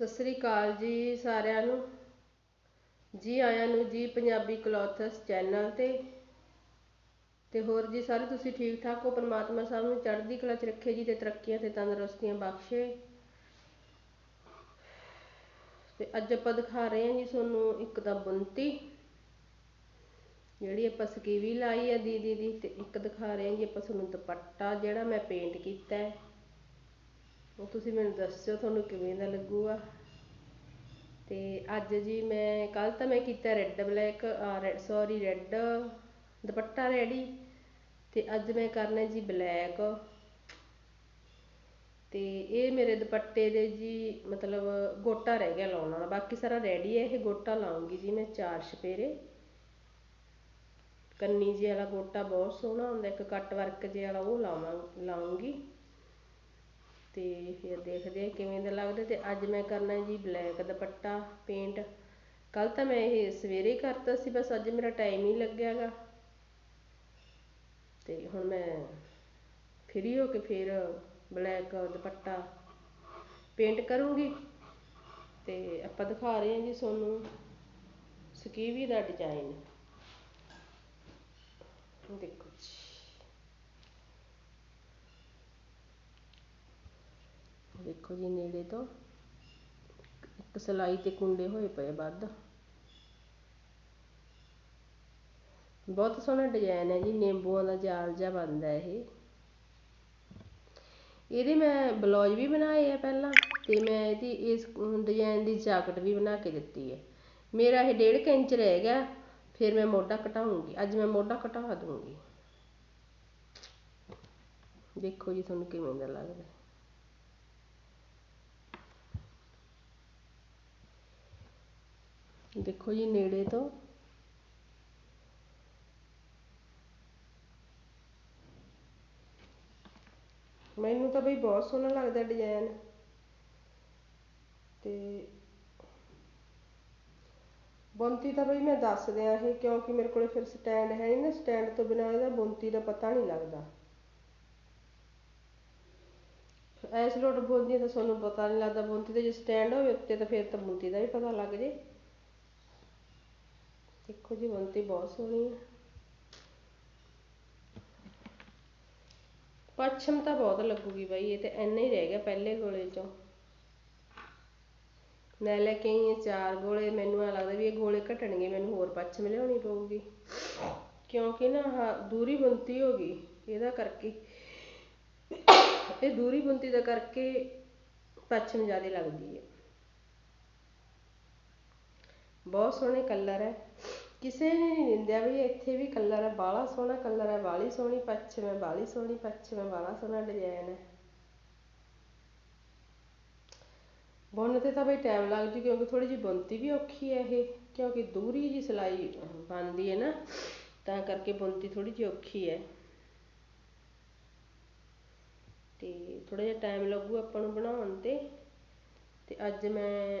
ਸਤਿ ਸ੍ਰੀ ਅਕਾਲ ਜੀ ਸਾਰਿਆਂ ਨੂੰ। ਜੀ ਆਇਆਂ ਨੂੰ ਜੀ ਪੰਜਾਬੀ ਕਲੋਥਸ ਚੈਨਲ ਤੇ। ਤੇ ਹੋਰ ਜੀ ਸਾਰੇ ਤੁਸੀਂ ਠੀਕ ਠਾਕ ਹੋ? ਪਰਮਾਤਮਾ ਸਾਹਿਬ ਨੂੰ ਚੜ੍ਹਦੀ ਕਲਾ 'ਚ ਰੱਖੇ ਜੀ ਤੇ ਤਰੱਕੀਆਂ ਤੇ ਤੰਦਰੁਸਤੀਆਂ ਬਖਸ਼ੇ। ਤੇ ਅੱਜ ਆਪਾਂ ਦਿਖਾ ਰਹੇ ਹਾਂ ਜੀ ਤੁਹਾਨੂੰ ਇੱਕ ਤਾਂ ਬੁੰਤੀ ਜਿਹੜੀ ਆਪਾਂ ਸਕੀਵੀ ਲਾਈ ਹੈ ਦੀਦੀ ਦੀ ਤੇ ਇੱਕ ਦਿਖਾ ਰਹੇ ਹਾਂ ਜੀ ਆਪਾਂ ਤੁਹਾਨੂੰ ਦੁਪੱਟਾ ਜਿਹੜਾ ਮੈਂ ਪੇਂਟ ਕੀਤਾ ਹੈ। ਉਹ ਤੁਸੀਂ ਮੈਨੂੰ ਦੱਸਿਓ ਤੁਹਾਨੂੰ ਕਿਵੇਂ ਦਾ ਲੱਗੂਗਾ। ਤੇ ਅੱਜ ਜੀ ਮੈਂ ਕੱਲ ਤਾਂ ਮੈਂ ਕੀਤਾ red black sorry red dupatta ready ਤੇ ਅੱਜ ਮੈਂ ਕਰਨਾ ਜੀ ਬਲੈਕ ਤੇ ਇਹ ਮੇਰੇ ਦੁਪੱਟੇ ਦੇ ਜੀ ਮਤਲਬ ਗੋਟਾ ਰਹਿ ਗਿਆ ਲਾਉਣ ਵਾਲਾ। ਬਾਕੀ ਸਾਰਾ ਰੈਡੀ ਹੈ, ਇਹ ਗੋਟਾ ਲਾਉਂਗੀ ਜੀ ਮੈਂ ਚਾਰ ਛਪੇਰੇ ਕੰਨੀ ਜੇ ਵਾਲਾ ਗੋਟਾ ਬਹੁਤ ਸੋਹਣਾ ਹੁੰਦਾ, ਇੱਕ ਕੱਟ ਵਰਕ ਜੇ ਵਾਲਾ ਉਹ ਲਾਵਾਂ, ਲਾਉਂਗੀ। ਅਤੇ ਫਿਰ ਦੇਖਦੇ ਆ ਕਿਵੇਂ ਦਾ ਲੱਗਦਾ ਅਤੇ ਅੱਜ ਮੈਂ ਕਰਨਾ ਜੀ ਬਲੈਕ ਦੁਪੱਟਾ ਪੇਂਟ ਕੱਲ੍ਹ ਤਾਂ ਮੈਂ ਇਹ ਸਵੇਰੇ ਹੀ ਕਰਤਾ ਸੀ, ਬਸ ਅੱਜ ਮੇਰਾ ਟਾਈਮ ਹੀ ਲੱਗਿਆ ਗਾ। ਅਤੇ ਹੁਣ ਮੈਂ ਫ੍ਰੀ ਹੋ ਕੇ ਫਿਰ ਬਲੈਕ ਦੁਪੱਟਾ ਪੇਂਟ ਕਰੂੰਗੀ। ਅਤੇ ਆਪਾਂ ਦਿਖਾ ਰਹੇ ਹਾਂ ਜੀ ਤੁਹਾਨੂੰ ਸਕੀਵੀ ਦਾ ਡਿਜ਼ਾਈਨ ਦੇਖੋ ਜੀ। ਦੇਖੋ ਜੀ, ਨੇੜੇ ਤੋਂ ਇੱਕ ਸਲਾਈ ਤੇ ਕੁੰਡੇ ਹੋਏ ਪਏ ਵੱਧ। ਬਹੁਤ ਸੋਹਣਾ ਡਿਜ਼ਾਈਨ ਹੈ ਜੀ, ਨਿੰਬੂਆਂ ਦਾ ਜਾਲ ਜਿਹਾ ਬਣਦਾ ਇਹ। ਇਹਦੇ ਮੈਂ ਬਲੌਜ ਵੀ ਬਣਾਏ ਆ ਪਹਿਲਾਂ ਤੇ ਮੈਂ ਇਹਦੀ ਇਸ ਡਿਜ਼ਾਈਨ ਦੀ ਜਾਕਟ ਵੀ ਬਣਾ ਕੇ ਦਿੱਤੀ ਹੈ। ਮੇਰਾ ਇਹ ਡੇਢ ਇੰਚ ਰਹਿ ਗਿਆ, ਫਿਰ ਮੈਂ ਮੋਢਾ ਘਟਾਉਂਗੀ। ਅੱਜ ਮੈਂ ਮੋਢਾ ਘਟਾ ਦੂੰਗੀ ਦੇਖੋ ਜੀ, ਤੁਹਾਨੂੰ ਕਿਵੇਂ ਦਾ ਲੱਗਦਾ ਦੇਖੋ ਜੀ ਨੇੜੇ ਤੋਂ। ਮੈਨੂੰ ਤਾਂ ਬਈ ਬਹੁਤ ਸੋਹਣਾ ਲੱਗਦਾ ਡਿਜ਼ਾਈਨ ਤੇ ਬੁੰਤੀ ਤਾਂ ਬਈ ਮੈਂ ਦੱਸ ਦਿਆਂ ਇਹ ਕਿਉਂਕਿ ਮੇਰੇ ਕੋਲੇ ਫਿਰ ਸਟੈਂਡ ਹੈ ਨਹੀਂ ਨਾ ਸਟੈਂਡ ਤੋਂ ਬਿਨਾਂ ਇਹਦਾ ਬੁੰਤੀ ਦਾ ਪਤਾ ਨਹੀਂ ਲੱਗਦਾ। ਐਸ ਲੋਟ ਬੁੰਦੀ ਤਾਂ ਤੁਹਾਨੂੰ ਪਤਾ ਨਹੀਂ ਲੱਗਦਾ ਬੁੰਤੀ ਤੇ ਜੇ ਸਟੈਂਡ ਹੋਵੇ, ਉੱਤੇ ਤਾਂ ਫਿਰ ਤਾਂ ਬੁੰਤੀ ਦਾ ਵੀ ਪਤਾ ਲੱਗ ਜੇ। ਦੇਖੋ ਜੀ ਬੁੰਤੀ ਬਹੁਤ ਸੋਹਣੀ ਹੈ ਪੱਛਮ ਤਾਂ ਬਹੁਤ ਲੱਗੂਗੀ ਬਾਈ, ਇਹ ਤੇ ਐਨਾ ਹੀ ਰਹਿ ਗਿਆ ਪਹਿਲੇ ਗੋਲੇ ਚੋਂ। ਮੈਂ ਲੈ ਕੇ ਆਈ ਚਾਰ ਗੋਲੇ, ਮੈਨੂੰ ਐ ਲੱਗਦਾ ਵੀ ਇਹ ਗੋਲੇ ਘਟਣਗੇ, ਮੈਨੂੰ ਹੋਰ ਪੱਛਮ ਲਿਆਉਣੀ ਪਊਗੀ। ਕਿਉਂਕਿ ਨਾ ਆਹ ਦੂਰੀ ਬੁੰਤੀ ਹੋ ਗਈ, ਇਹਦਾ ਕਰਕੇ। ਇਹ ਦੂਰੀ ਬੁੰਤੀ ਦਾ ਕਰਕੇ ਪੱਛਮ ਜ਼ਿਆਦਾ ਲੱਗਦੀ ਹੈ ਬਹੁਤ ਸੋਹਣੇ ਕਲਰ ਹੈ ਕਿਸੇ ਨੇ ਨਹੀਂ ਨਿੰਦਿਆ ਵੀ ਇੱਥੇ ਵੀ ਕਲਰ ਹੈ ਬਾਹਲਾ ਸੋਹਣਾ, ਕਲਰ ਹੈ ਬਾਹਲੀ ਸੋਹਣੀ, ਪੱਛਮ ਹੈ ਬਾਹਲੀ ਸੋਹਣੀ, ਪੱਛਮ ਹੈ ਬਾਹਲਾ ਸੋਹਣਾ ਡਿਜ਼ਾਈਨ ਹੈ। ਬੁਣਨ ਤੇ ਤਾਂ ਬਈ ਟਾਈਮ ਲੱਗ ਜੂ ਕਿਉਂਕਿ ਥੋੜੀ ਜਿਹੀ ਬੁਣਤੀ ਵੀ ਔਖੀ ਹੈ ਇਹ, ਕਿਉਂਕਿ ਦੂਰੀ ਜੀ ਸਿਲਾਈ ਬਣਦੀ ਹੈ ਨਾ, ਤਾਂ ਕਰਕੇ ਬੁਣਤੀ ਥੋੜੀ ਜਿਹੀ ਔਖੀ ਹੈ। ਤੇ ਥੋੜਾ ਜਿਹਾ ਟਾਈਮ ਲੱਗੂ ਆਪਾਂ ਨੂੰ ਬਣਾਉਣ ਤੇ ਤੇ ਅੱਜ ਮੈਂ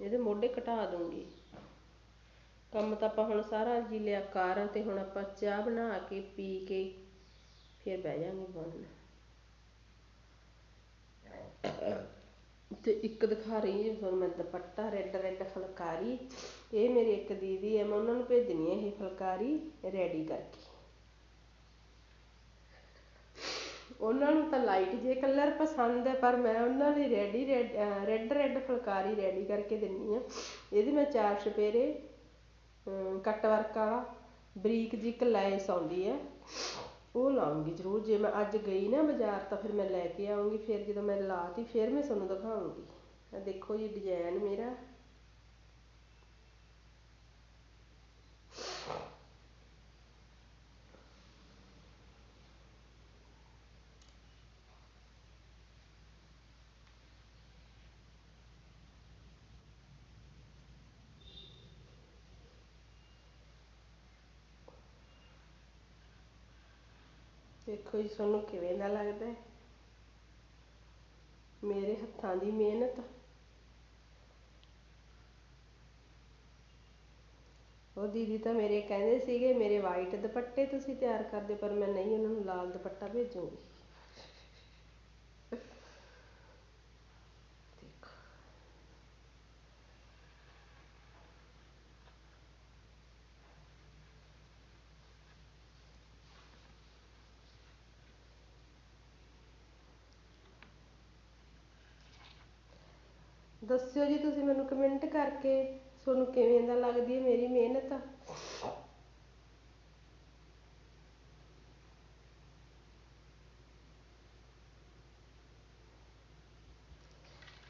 ਇਹਦੇ ਮੋਢੇ ਘਟਾ ਦੂੰਗੀ। ਕੰਮ ਤਾਂ ਆਪਾਂ ਹੁਣ ਸਾਰਾ ਜੀ ਲਿਆ ਕਰ ਤੇ ਹੁਣ ਆਪਾਂ ਚਾਹ ਬਣਾ ਕੇ ਪੀ ਕੇ ਫਿਰ ਬਹਿ ਜਾਾਂਗੇ ਬਣਨ ਤੇ ਇੱਕ ਦਿਖਾ ਰਹੀ ਹਾਂ ਤੁਹਾਨੂੰ ਮੈਂ ਦੁਪੱਟਾ, ਰੈੱਡ ਰੈੱਡ ਫੁਲਕਾਰੀ। ਇਹ ਮੇਰੀ ਇੱਕ ਦੀਦੀ ਹੈ, ਮੈਂ ਉਹਨਾਂ ਨੂੰ ਭੇਜਣੀ ਹੈ ਇਹ ਫੁਲਕਾਰੀ ਰੈਡੀ ਕਰਕੇ। ਉਹਨਾਂ ਨੂੰ ਤਾਂ ਲਾਈਟ ਜੇ ਕਲਰ ਪਸੰਦ ਹੈ, ਪਰ ਮੈਂ ਉਹਨਾਂ ਲਈ ready, red red phulkari ready ਕਰਕੇ ਦਿੰਨੀ ਆ ਇਹਦੀ ਮੈਂ ਚਾਰ ਛਪੇਰੇ ਕੱਟ ਵਰਕ ਵਾਲਾ ਬਰੀਕ ਜੀ ਲੈਸ ਆਉਂਦੀ ਹੈ, ਉਹ ਲਾਉਂਗੀ ਜ਼ਰੂਰ। ਜੇ ਮੈਂ ਅੱਜ ਗਈ ਨਾ ਬਾਜ਼ਾਰ ਤਾਂ ਫਿਰ ਮੈਂ ਲੈ ਕੇ ਆਉਂਗੀ ਫਿਰ ਜਦੋਂ ਮੈਂ ਲਾਤੀ ਫਿਰ ਮੈਂ ਤੁਹਾਨੂੰ ਦਿਖਾਉਂਗੀ ਆ ਦੇਖੋ ਜੀ ਡਿਜ਼ਾਇਨ ਮੇਰਾ। ਦੇਖੋ ਜੀ, ਤੁਹਾਨੂੰ ਕਿਵੇਂ ਦਾ ਲੱਗਦਾ ਮੇਰੇ ਹੱਥਾਂ ਦੀ ਮਿਹਨਤ। ਉਹ ਦੀਦੀ ਤਾਂ ਮੇਰੇ ਕਹਿੰਦੇ ਸੀਗੇ, ਮੇਰੇ ਵਾਈਟ ਦੁਪੱਟੇ ਤੁਸੀਂ ਤਿਆਰ ਕਰਦੇ, ਪਰ ਮੈਂ ਨਹੀਂ ਉਹਨਾਂ ਨੂੰ ਲਾਲ ਦੁਪੱਟਾ ਭੇਜੂਗੀ। ਦੱਸਿਓ ਜੀ ਤੁਸੀਂ ਮੈਨੂੰ ਕਮੈਂਟ ਕਰਕੇ, ਤੁਹਾਨੂੰ ਕਿਵੇਂ ਦਾ ਲੱਗਦੀ ਹੈ ਮੇਰੀ ਮਿਹਨਤ?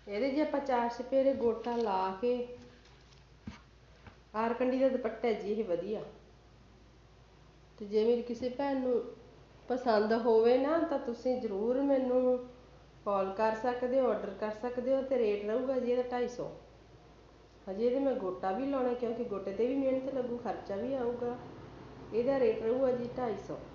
ਇਹਦੇ ਜੇ ਆਪਾਂ ਚਾਰ ਸਪੇਰੇ ਗੋਟਾ ਲਾ ਕੇ, ਆਰਕੰਡੀ ਦਾ ਦੁਪੱਟਾ ਜੀ, ਇਹ ਵਧੀਆ। ਤੇ ਜੇ ਮੇਰੀ ਕਿਸੇ ਭੈਣ ਨੂੰ ਪਸੰਦ ਹੋਵੇ ਨਾ, ਤਾਂ ਤੁਸੀਂ ਜ਼ਰੂਰ ਮੈਨੂੰ ਕਾਲ ਕਰ ਸਕਦੇ ਹੋ ਆਰਡਰ ਕਰ ਸਕਦੇ ਹੋ ਅਤੇ ਰੇਟ ਰਹੂਗਾ ਜੀ ਇਹਦਾ ਢਾਈ ਸੌ। ਹਜੇ ਇਹਦੇ ਮੈਂ ਗੋਟਾ ਵੀ ਲਾਉਣਾ ਕਿਉਂਕਿ ਗੋਟੇ ਤੇ ਵੀ ਮਿਹਨਤ ਲੱਗੂ, ਖਰਚਾ ਵੀ ਆਊਗਾ। ਇਹਦਾ ਰੇਟ ਰਹੂਗਾ ਜੀ ਢਾਈ ਸੌ ਜੀ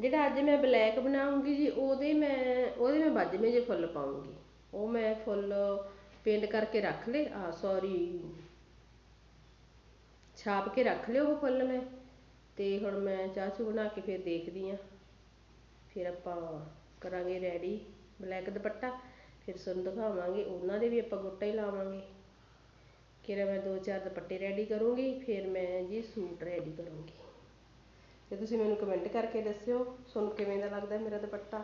ਜਿਹੜਾ ਅੱਜ ਮੈਂ ਬਲੈਕ ਬਣਾਉਂਗੀ ਜੀ, ਉਹਦੇ ਮੈਂ ਉਹਦੇ ਮੈਂ ਵੱਜਵੇਂ ਜੇ ਫੁੱਲ ਪਾਉਂਗੀ। ਉਹ ਮੈਂ ਫੁੱਲ ਪੇਂਟ ਕਰਕੇ ਰੱਖ ਲਏ। ਆ ਸੌਰੀ ਛਾਪ ਕੇ ਰੱਖ ਲਿਓ ਉਹ ਫੁੱਲ ਮੈਂ। ਤੇ ਹੁਣ ਮੈਂ ਚਾਹ ਚੂ ਬਣਾ ਕੇ ਫਿਰ ਦੇਖਦੀ ਆ। ਫਿਰ ਆਪਾਂ ਕਰਾਂਗੇ ਰੈਡੀ ਬਲੈਕ ਦੁਪੱਟਾ। ਫਿਰ ਤੁਹਾਨੂੰ ਦਿਖਾਵਾਂਗੇ, ਉਹਨਾਂ ਦੇ ਵੀ ਆਪਾਂ ਗੋਟਾ ਹੀ ਲਾਵਾਂਗੇ। ਕਿਰਾ ਮੈਂ ਦੋ ਚਾਰ ਦੁਪੱਟੇ ਰੈਡੀ ਕਰੂੰਗੀ, ਫਿਰ ਮੈਂ ਜੀ ਸੂਟ ਰੈਡੀ ਕਰੂੰਗੀ। ਤੇ ਤੁਸੀਂ ਮੈਨੂੰ ਕਮੈਂਟ ਕਰਕੇ ਦੱਸਿਓ, ਤੁਹਾਨੂੰ ਕਿਵੇਂ ਦਾ ਲੱਗਦਾ ਮੇਰਾ ਦੁਪੱਟਾ?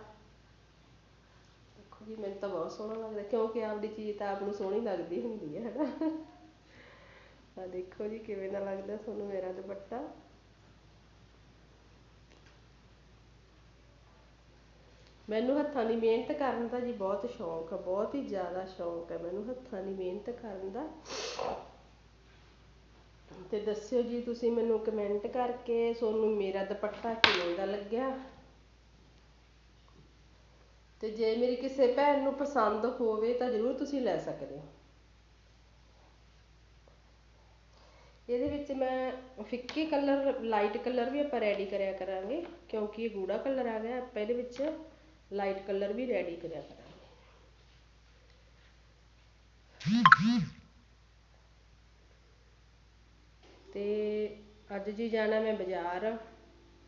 ਦੇਖੋ ਜੀ, ਮੈਨੂੰ ਤਾਂ ਬਹੁਤ ਸੋਹਣਾ ਲੱਗਦਾ, ਕਿਉਂਕਿ ਆਪਦੀ ਚੀਜ਼ ਤਾਂ ਆਪ ਨੂੰ ਸੋਹਣੀ ਲੱਗਦੀ ਹੁੰਦੀ ਹੈ, ਹਨਾ? ਆ ਦੇਖੋ ਜੀ, ਕਿਵੇਂ ਦਾ ਲੱਗਦਾ ਤੁਹਾਨੂੰ ਮੇਰਾ ਦੁਪੱਟਾ? ਮੈਨੂੰ ਹੱਥਾਂ ਦੀ ਮਿਹਨਤ ਕਰਨ ਦਾ ਜੀ ਬਹੁਤ ਸ਼ੌਂਕ ਆ ਬਹੁਤ ਹੀ ਜ਼ਿਆਦਾ ਸ਼ੌਂਕ ਹੈ ਮੈਨੂੰ ਹੱਥਾਂ ਦੀ ਮਿਹਨਤ ਕਰਨ ਦਾ। ਤੇ ਦੱਸਿਓ ਜੀ ਤੁਸੀਂ ਮੈਨੂੰ ਕਮੈਂਟ ਕਰਕੇ ਤੁਹਾਨੂੰ ਮੇਰਾ ਦੁਪੱਟਾ ਕਿਵੇਂ ਦਾ ਲੱਗਿਆ? ਤੇ ਜੇ ਮੇਰੀ ਕਿਸੇ ਭੈਣ ਨੂੰ ਪਸੰਦ ਹੋਵੇ ਤਾਂ ਜ਼ਰੂਰ ਤੁਸੀਂ ਲੈ ਸਕਦੇ ਹੋ। ਇਹਦੇ ਵਿੱਚ ਮੈਂ ਫਿੱਕੇ ਕਲਰ ਲਾਈਟ ਕਲਰ ਵੀ ਆਪਾਂ ਰੈਡੀ ਕਰਿਆ ਕਰਾਂਗੇ, ਕਿਉਂਕਿ ਇਹ ਗੂੜਾ ਕਲਰ ਆ ਗਿਆ, ਆਪਾਂ ਇਹਦੇ ਵਿੱਚ ਲਾਈਟ ਕਲਰ ਵੀ ਰੈਡੀ ਕਰਿਆ ਕਰਾਂਗੇ। ਤੇ ਅੱਜ ਜੀ ਜਾਣਾ ਮੈਂ ਬਾਜ਼ਾਰ,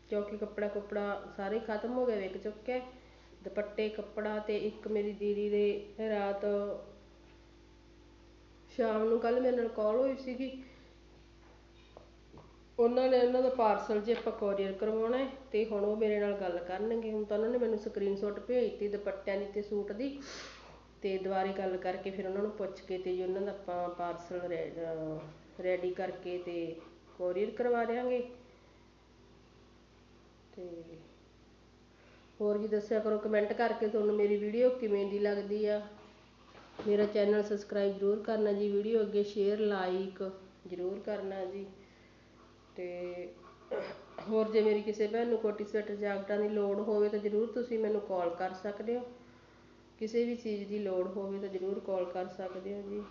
ਕਿਉਂਕਿ ਕੱਪੜਾ ਕੁਪੜਾ ਸਾਰੇ ਖਤਮ ਹੋ ਗਏ, ਵਿਕ ਚੁੱਕੇ ਦੁਪੱਟੇ, ਕੱਪੜਾ ਤੇ ਇੱਕ ਮੇਰੀ ਦੀਦੀ ਦੇ ਰਾਤ ਸ਼ਾਮ ਨੂੰ ਕੱਲ ਮੇਰੇ ਨਾਲ ਕਾਲ ਹੋਈ ਸੀਗੀ। ਉਹਨਾਂ ਨੇ ਉਹਨਾਂ ਦਾ ਪਾਰਸਲ ਜੇ ਆਪਾਂ ਕੋਰੀਅਰ ਕਰਵਾਉਣਾ ਹੈ ਤੇ ਹੁਣ ਉਹ ਮੇਰੇ ਨਾਲ ਗੱਲ ਕਰਨਗੇ। ਹੁਣ ਤਾਂ ਉਹਨਾਂ ਨੇ ਮੈਨੂੰ ਸਕਰੀਨਸ਼ਾਟ ਭੇਜਤੀ ਦੁਪੱਟਿਆਂ ਦੀ ਤੇ ਸੂਟ ਦੀ ਤੇ ਦੁਬਾਰੇ ਗੱਲ ਕਰਕੇ ਫਿਰ ਉਹਨਾਂ ਨੂੰ ਪੁੱਛ ਕੇ ਤੇ ਜੀ ਉਹਨਾਂ ਦਾ ਆਪਾਂ ਪਾਰਸਲ ਰੈਡੀ ਕਰਕੇ ਤੇ ਕੋਰੀਅਰ ਕਰਵਾ ਦਿਆਂਗੇ। ਤੇ ਹੋਰ ਵੀ ਦੱਸਿਆ ਕਰੋ ਕਮੈਂਟ ਕਰਕੇ ਤੁਹਾਨੂੰ ਮੇਰੀ ਵੀਡੀਓ ਕਿਵੇਂ ਦੀ ਲੱਗਦੀ ਆ। ਮੇਰਾ ਚੈਨਲ ਸਬਸਕ੍ਰਾਈਬ ਜ਼ਰੂਰ ਕਰਨਾ ਜੀ ਵੀਡੀਓ ਅੱਗੇ ਸ਼ੇਅਰ ਲਾਈਕ ਜ਼ਰੂਰ ਕਰਨਾ ਜੀ। ਤੇ ਹੋਰ ਜੇ ਮੇਰੀ ਕਿਸੇ ਭੈਣ ਨੂੰ ਕੋਟੀ ਸਵੈਟਰ ਜਾਕਟਾਂ ਦੀ ਲੋੜ ਹੋਵੇ ਤਾਂ ਜ਼ਰੂਰ ਤੁਸੀਂ ਮੈਨੂੰ ਕਾਲ ਕਰ ਸਕਦੇ ਹੋ। ਕਿਸੇ ਵੀ ਚੀਜ਼ ਦੀ ਲੋੜ ਹੋਵੇ ਤਾਂ ਜ਼ਰੂਰ ਕਾਲ ਕਰ ਸਕਦੇ ਹੋ ਜੀ।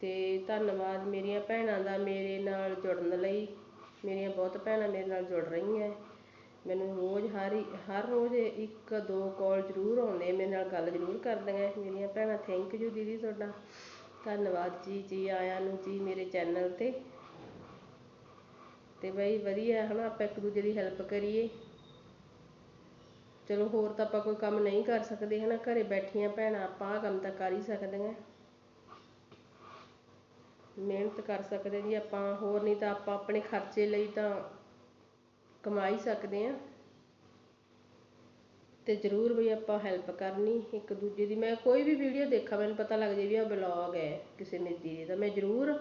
ਤੇ ਧੰਨਵਾਦ ਮੇਰੀਆਂ ਭੈਣਾਂ ਦਾ ਮੇਰੇ ਨਾਲ ਜੁੜਨ ਲਈ। ਮੇਰੀਆਂ ਬਹੁਤ ਭੈਣਾਂ ਮੇਰੇ ਨਾਲ ਜੁੜ ਰਹੀਆਂ। ਮੈਨੂੰ ਰੋਜ਼ ਹਰ ਹਰ ਰੋਜ਼ ਇੱਕ, ਦੋ ਕਾਲ ਜ਼ਰੂਰ ਆਉਂਦੇ, ਮੇਰੇ ਨਾਲ ਗੱਲ ਜ਼ਰੂਰ ਕਰਦੀਆਂ। ਮੇਰੀਆਂ ਭੈਣਾਂ ਥੈਂਕ ਯੂ ਦੀਦੀ ਤੁਹਾਡਾ। ਧੰਨਵਾਦ ਜੀ ਜੀ ਆਇਆਂ ਨੂੰ ਜੀ ਮੇਰੇ ਚੈਨਲ ਤੇ। ਅਤੇ ਬਈ ਵਧੀਆ ਹੈ ਨਾ ਆਪਾਂ ਇੱਕ ਦੂਜੇ ਦੀ ਹੈਲਪ ਕਰੀਏ। ਚਲੋ ਹੋਰ ਤਾਂ ਆਪਾਂ ਕੋਈ ਕੰਮ ਨਹੀਂ ਕਰ ਸਕਦੇ ਹੈ ਨਾ ਘਰੇ ਬੈਠੀਆਂ ਭੈਣਾਂ, ਆਪਾਂ ਆਹ ਕੰਮ ਤਾਂ ਕਰ ਹੀ ਸਕਦੀਆਂ। ਮਿਹਨਤ ਕਰ ਸਕਦੇ ਜੀ ਆਪਾਂ, ਹੋਰ ਨਹੀਂ ਤਾਂ ਆਪਾਂ ਆਪਣੇ ਖਰਚੇ ਲਈ ਤਾਂ ਕਮਾਈ ਸਕਦੇ ਆ ਤੇ ਜ਼ਰੂਰ ਵੀ ਆਪਾਂ ਹੈਲਪ ਕਰਨੀ ਇੱਕ ਦੂਜੇ ਦੀ। ਮੈਂ ਕੋਈ ਵੀ ਵੀਡੀਓ ਦੇਖਾਂ, ਮੈਨੂੰ ਪਤਾ ਲੱਗ ਜੇ ਵੀ ਆ ਬਲੌਗ ਹੈ ਕਿਸੇ ਮੇਰੀ ਦੀਦੀ ਦਾ ਮੈਂ ਜ਼ਰੂਰ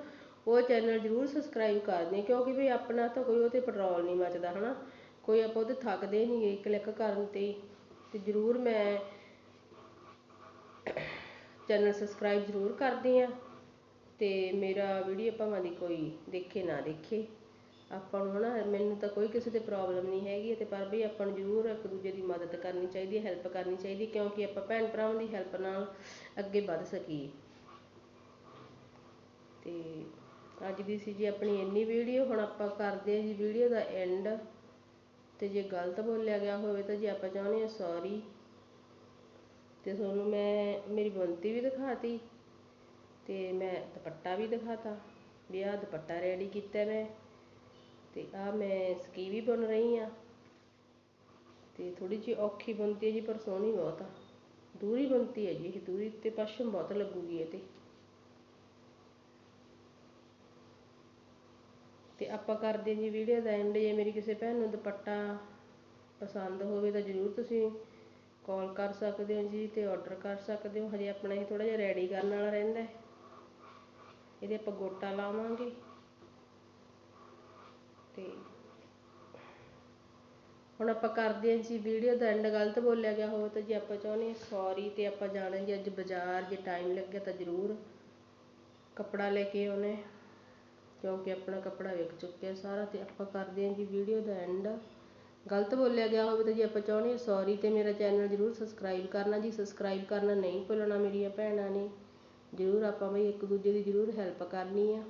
ਉਹ ਚੈਨਲ ਜ਼ਰੂਰ ਸਬਸਕ੍ਰਾਈਬ ਕਰਦੀ ਕਿਉਂਕਿ ਵੀ ਆਪਣਾ ਤਾਂ ਕੋਈ ਉਹ ਤੇ ਪੈਟਰੋਲ ਨਹੀਂ ਮਚਦਾ, ਹਨਾ। ਕੋਈ ਆਪਾਂ ਉਹਦੇ ਥੱਕਦੇ ਨਹੀਂ ਗੇ ਕਲਿੱਕ ਕਰਨ ਤੇ ਤੇ ਜ਼ਰੂਰ ਮੈਂ ਚੈਨਲ ਸਬਸਕ੍ਰਾਈਬ ਜ਼ਰੂਰ ਕਰਦੀ ਆ ਤੇ ਮੇਰਾ ਵੀਡੀਓ ਭਾਵੇਂ ਦੀ ਕੋਈ ਦੇਖੇ ਨਾ ਦੇਖੇ। ਆਪਾਂ ਨੂੰ ਹਨਾ, ਮੈਨੂੰ ਤਾਂ ਕੋਈ ਕਿਸੇ ਤੇ ਪ੍ਰੋਬਲਮ ਨਹੀਂ ਹੈਗੀ ਤੇ ਪਰ ਵੀ ਆਪਾਂ ਨੂੰ ਜ਼ਰੂਰ ਇੱਕ ਦੂਜੇ ਦੀ ਮਦਦ ਕਰਨੀ ਚਾਹੀਦੀ ਹੈ ਹੈਲਪ ਕਰਨੀ ਚਾਹੀਦੀ ਕਿਉਂਕਿ ਆਪਾਂ ਭੈਣ ਭਰਾਵਾਂ ਦੀ ਹੈਲਪ ਨਾਲ ਅੱਗੇ ਵੱਧ ਸਕੀਏ। ਤੇ ਅੱਜ ਦੀ ਸੀ ਜੀ ਆਪਣੀ ਇੰਨੀ ਵੀਡੀਓ ਹੁਣ ਆਪਾਂ ਕਰਦੇ ਹਾਂ ਜੀ ਵੀਡੀਓ ਦਾ ਐਂਡ ਤੇ ਜੇ ਗਲਤ ਬੋਲਿਆ ਗਿਆ ਹੋਵੇ ਤਾਂ ਜੇ ਆਪਾਂ ਚਾਹੁੰਦੇ ਹਾਂ ਸੌਰੀ ਤੇ ਤੁਹਾਨੂੰ ਮੈਂ, ਮੇਰੀ ਬੁਣਤੀ ਵੀ ਦਿਖਾਤੀ। ਤੇ ਮੈਂ ਦੁਪੱਟਾ ਵੀ ਦਿਖਾਤਾ ਵੀ ਆਹ ਦੁਪੱਟਾ ਰੈਡੀ ਕੀਤਾ ਮੈਂ, ਤੇ ਆਹ ਮੈਂ ਸਕੀ ਵੀ ਬੁਣ ਰਹੀ ਹਾਂ। ਤੇ ਥੋੜੀ ਜਿਹੀ ਔਖੀ ਬੁਣਤੀ ਹੈ ਜੀ, ਪਰ ਸੋਹਣੀ ਬਹੁਤ ਆ। ਦੂਰੀ ਬੁਣਤੀ ਹੈ ਜੀ, ਇਹ ਦੂਰੀ ਤੇ ਪਸ਼ਮ ਬਹੁਤ ਲੱਗੂਗੀ ਇਹ ਤੇ। ਆਪਾਂ ਕਰਦੇ ਜੀ ਵੀਡੀਓ ਦਾ ਐਂਡ ਜੇ ਮੇਰੀ ਕਿਸੇ ਭੈਣ ਨੂੰ ਦੁਪੱਟਾ ਪਸੰਦ ਹੋਵੇ ਤਾਂ ਜ਼ਰੂਰ ਤੁਸੀਂ ਕਾਲ ਕਰ ਸਕਦੇ ਹੋ ਜੀ ਤੇ ਆਰਡਰ ਕਰ ਸਕਦੇ ਹੋ। ਹਜੇ ਆਪਣਾ ਇਹ ਥੋੜਾ ਜਿਹਾ ਰੈਡੀ ਕਰਨ ਵਾਲਾ ਰਹਿੰਦਾ ਹੈ। ਇਹਦੇ ਆਪਾਂ ਗੋਟਾ ਲਾਵਾਂਗੇ। ਤੇ ਹੁਣ ਆਪਾਂ ਕਰਦੇ ਹਾਂ ਜੀ ਵੀਡੀਓ ਦਾ ਐਂਡ ਗਲਤ ਬੋਲਿਆ ਗਿਆ ਹੋਵੇ ਤਾਂ ਜੀ ਆਪਾਂ ਚਾਹੁੰਦੇ ਸੌਰੀ ਤੇ ਆਪਾਂ ਜਾਣਾ ਜੀ ਅੱਜ ਬਾਜ਼ਾਰ, ਜੇ ਟਾਈਮ ਲੱਗਿਆ ਤਾਂ ਜ਼ਰੂਰ ਕੱਪੜਾ ਲੈ ਕੇ ਆਉਣਾ ਕਿਉਂਕਿ ਆਪਣਾ ਕੱਪੜਾ ਵਿਕ ਚੁੱਕਿਆ ਸਾਰਾ ਤੇ ਆਪਾਂ ਕਰਦੇ ਹਾਂ ਜੀ ਵੀਡੀਓ ਦਾ ਐਂਡ ਗਲਤ ਬੋਲਿਆ ਗਿਆ ਹੋਵੇ ਤਾਂ ਜੀ ਆਪਾਂ ਚਾਹੁੰਦੇ ਹਾਂ ਸੌਰੀ ਤੇ ਮੇਰਾ ਚੈਨਲ ਜ਼ਰੂਰ ਸਬਸਕ੍ਰਾਈਬ ਕਰਨਾ ਜੀ ਸਬਸਕ੍ਰਾਈਬ ਕਰਨਾ ਨਹੀਂ ਭੁੱਲਣਾ ਮੇਰੀਆਂ ਭੈਣਾਂ ਨੇ। ਜ਼ਰੂਰ ਆਪਾਂ ਬਈ ਇੱਕ ਦੂਜੇ ਦੀ ਜ਼ਰੂਰ ਹੈਲਪ ਕਰਨੀ ਆ।